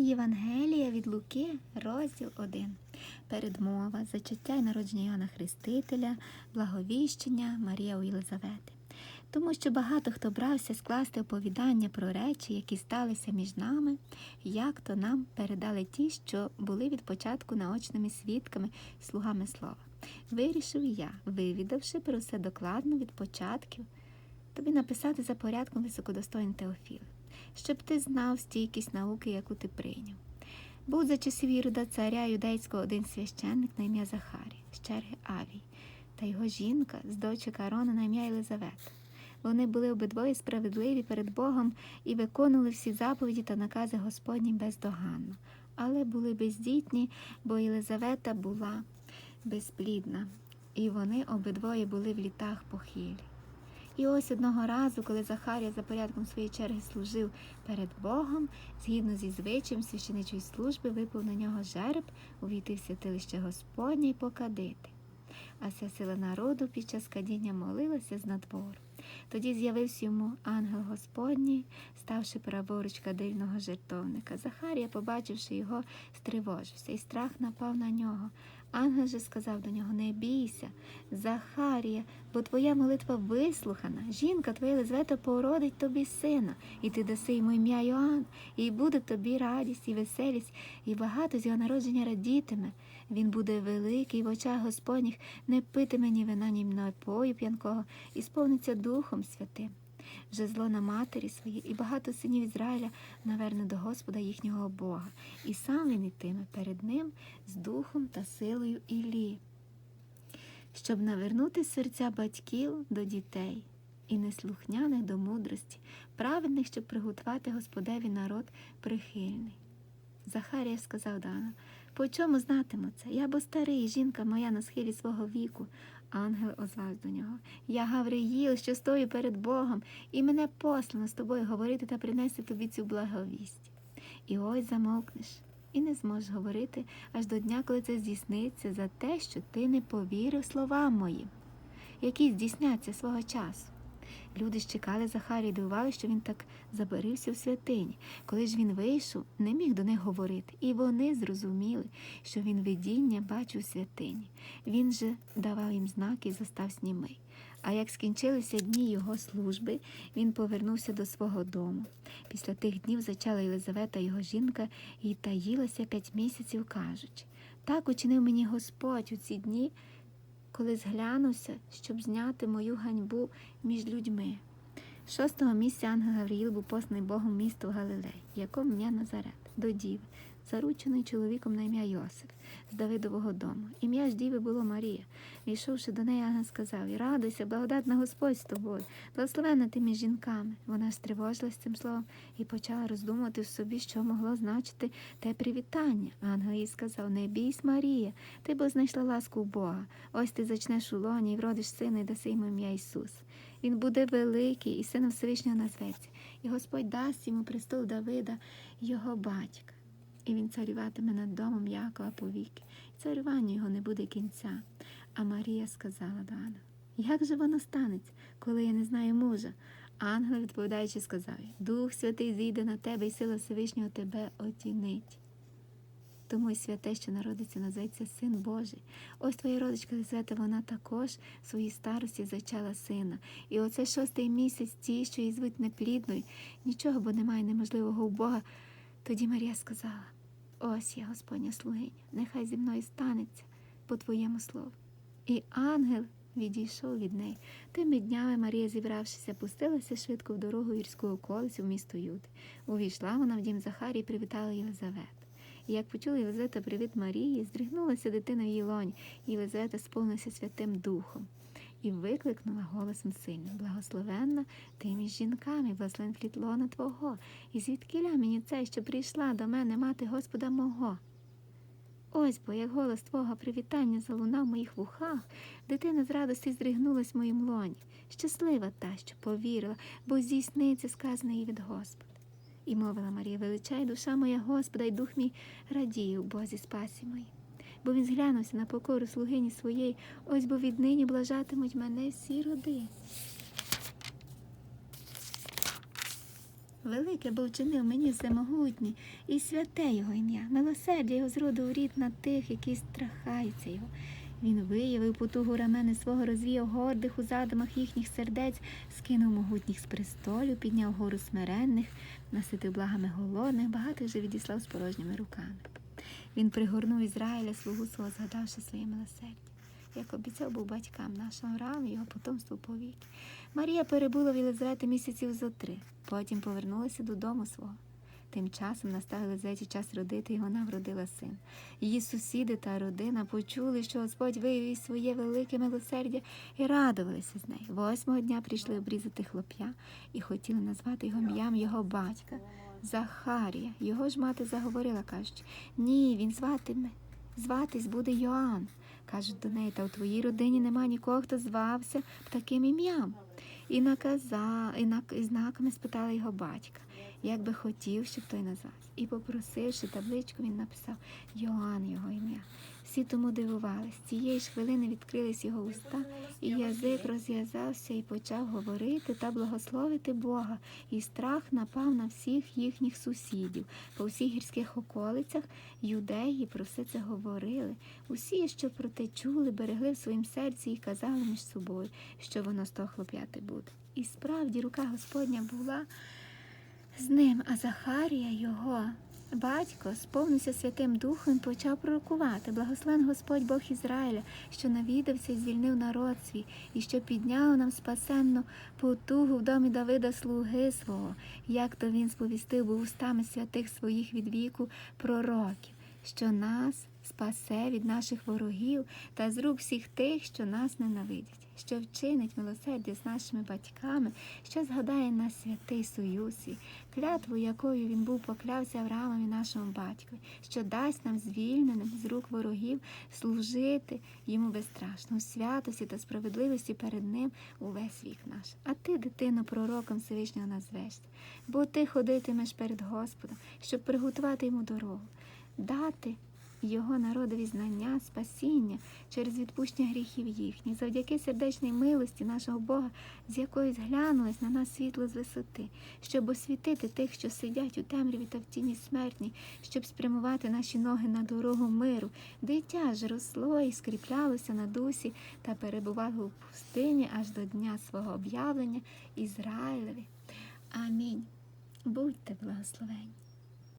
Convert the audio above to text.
Євангелія від Луки, розділ 1. Передмова, зачаття і народження Іоанна Хрестителя, благовіщення Марія у Єлизавети. Тому що багато хто брався скласти оповідання про речі, які сталися між нами, як то нам передали ті, що були від початку наочними свідками, слугами слова. Вирішив я, вивідавши про все докладно від початків, тобі написати за порядком високодостойний Теофіл, щоб ти знав стійкість науки, яку ти прийняв. Був за часів Ірода царя юдейського один священник на ім'я Захарій, з черги Авій, та його жінка з дочок Арона на ім'я Єлизавета. Вони були обидвоє справедливі перед Богом і виконували всі заповіді та накази Господні бездоганно, але були бездітні, бо Єлизавета була безплідна, і вони обидвоє були в літах похилі. І ось одного разу, коли Захарія за порядком своєї черги служив перед Богом, згідно зі звичаєм священичої служби, випав на нього жереб, увійти в святилище Господнє і покадити. А вся сила народу під час кадіння молилася з надвору. Тоді з'явився йому ангел Господній, ставши праворуч кадильного жертовника. Захарія, побачивши його, стривожився, і страх напав на нього. Ангел же сказав до нього: Не бійся, Захарія, бо твоя молитва вислухана. Жінка твоя Лизвета породить тобі сина, і ти даси йому ім'я Йоанн, і буде тобі радість і веселість, і багато з його народження радітиме. Він буде великий в очах Господніх, не питиме ні вина, ні напою п'янкого, і сповниться Духом Святим. Вже зло на матері своїй, і багато синів Ізраїля наверне до Господа їхнього Бога, і сам він ітиме перед ним з духом та силою Іллі, щоб навернути серця батьків до дітей і неслухняних до мудрості, праведних, щоб приготувати Господеві народ прихильний. Захарія сказав Дана, по чому знатиму це? Я бо старий, жінка моя на схилі свого віку. Ангел озвав до нього. Я Гавриїл, що стою перед Богом, і мене послано з тобою говорити та принести тобі цю благовість. І ось замовкнеш, і не зможеш говорити аж до дня, коли це здійсниться за те, що ти не повірив словам моїм, які здійсняться свого часу. Люди ж чекали Захарії, дивували, що він так забарився в святині. Коли ж він вийшов, не міг до них говорити, і вони зрозуміли, що він видіння бачив святині. Він же давав їм знаки і застав снімий. А як скінчилися дні його служби, він повернувся до свого дому. Після тих днів зачала Єлизавета, його жінка, і таїлася п'ять місяців, кажучи так учинив мені Господь у ці дні коли зглянувся, щоб зняти мою ганьбу між людьми. Шостого місця ангел Гавріїл був посланий Богом місту Галилей, якому ім'я Назарет, до діви, заручений чоловіком на ім'я Йосиф з Давидового дому. Ім'я ж діви було Марія. Війшовши до неї, ангел сказав радуйся, благодатна Господь з тобою, благословена ти між жінками. Вона стривожилась цим словом і почала роздумувати в собі, що могло значити те привітання. Ангел їй сказав: Не бійсь, Марія, ти бо знайшла ласку у Бога. Ось ти зачнеш у лоні і вродиш сина, і даси йому ім'я Ісус. Він буде великий і сином Всевишнього назветься, і Господь дасть йому престол Давида, його батька. І він царюватиме над домом Якова повіки, і царюванню його не буде кінця. А Марія сказала до ангела, як же воно станеться, коли я не знаю мужа? Ангел, відповідаючи, сказав, Дух Святий зійде на тебе, і сила Всевишнього тебе отінить. Тому й святе, що народиться, називається Син Божий. Ось твоя родичка Лизавета, вона також в своїй старості зачала сина. І оце шостий місяць ті, що її звуть неплідною, нічого бо немає неможливого у Бога. Тоді Марія сказала: Ось я, Господня слугиня, нехай зі мною станеться по твоєму слову. І ангел відійшов від неї. Тими днями Марія, зібравшися, пустилася швидко в дорогу гірську околицю в місто Юди. Увійшла вона в дім Захарії і привітала Єлизавету. І як почула Єлизавета привіт Марії, здригнулася дитина в її лоні, і Єлизавета сповнилася Святим Духом. І викликнула голосом сильним Благословенна ти між жінками, благословен плід лона Твого, і звідкіля мені це, що прийшла до мене мати Господа мого. Ось бо, як голос Твого привітання залунав в моїх вухах, дитина з радості здригнулась в моїм лоні. Щаслива та, що повірила, бо здійсниться сказане їй від Господа. І мовила Марія, величай душа моя Господа, і дух мій радіє у Бозі спасі моїй. Бо він зглянувся на покору слугині своєї, ось бо віднині блажатимуть мене всі роди. велике, бо вчинив мені всемогутній, і святе його ім'я, милосердя його з роду у рід на тих, які страхаються його. Він виявив потугу рамени свого, розвіяв гордих у задумах їхніх сердець, скинув могутніх з престолю, підняв гору смиренних, наситив благами голодних, багатих же відіслав з порожніми руками. Він пригорнув Ізраїля слугу свого, згадавши своє милосердя. Як обіцяв був батькам нашого Аврааму, його потомству повіки. Марія перебула в Єлизавети місяців зо три, потім повернулася додому свого. Тим часом настав Єлизаветі час родити, і вона вродила син. Її сусіди та родина почули, що Господь виявив своє велике милосердя і радувалися з нею. Восьмого дня прийшли обрізати хлоп'я і хотіли назвати його ім'ям його батька. Захарія. Його ж мати заговорила, кажучи, ні, він зватиме, зватись буде Йоанн. Кажуть до неї, та у твоїй родині нема нікого, хто звався б таким ім'ям. І наказа, і, на, і знаками спитала його батька, як би хотів, щоб той назвався. І попросивши табличку, він написав Йоанн його ім'я. Всі тому дивувались. Цієї ж хвилини відкрились його уста, і язик розв'язався і почав говорити та благословити Бога. І страх напав на всіх їхніх сусідів. По всіх гірських околицях юдеї про все це говорили. Усі, що про те чули, берегли в своїм серці і казали між собою, що воно з того хлоп'яти буде. І справді рука Господня була з ним, а Захарія його. Батько сповнився Святим Духом почав пророкувати. Благословен Господь Бог Ізраїля, що навідався і звільнив народ свій, і що підняв нам спасенну потугу в домі Давида слуги свого, як то він сповістив був устами святих своїх від віку пророків, що нас спасе від наших ворогів та з рук всіх тих, що нас ненавидять, що вчинить милосердя з нашими батьками, що згадає нас святий союз, клятву, якою він був поклявся Авраамові нашому батькові, що дасть нам звільненим з рук ворогів служити йому безстрашно у святості та справедливості перед ним увесь вік наш. А ти, дитино, пророком Всевишнього назвешся, бо ти ходитимеш перед Господом, щоб приготувати йому дорогу, дати його народові знання, спасіння через відпущення гріхів їхніх, завдяки сердечній милості нашого Бога, з якої зглянулось на нас світло з висоти, щоб освітити тих, що сидять у темряві та в тіні смертній, щоб спрямувати наші ноги на дорогу миру. Дитя ж росло і скріплялося на дусі та перебувало у пустині аж до дня свого об'явлення Ізраїлеві. Амінь. Будьте благословені.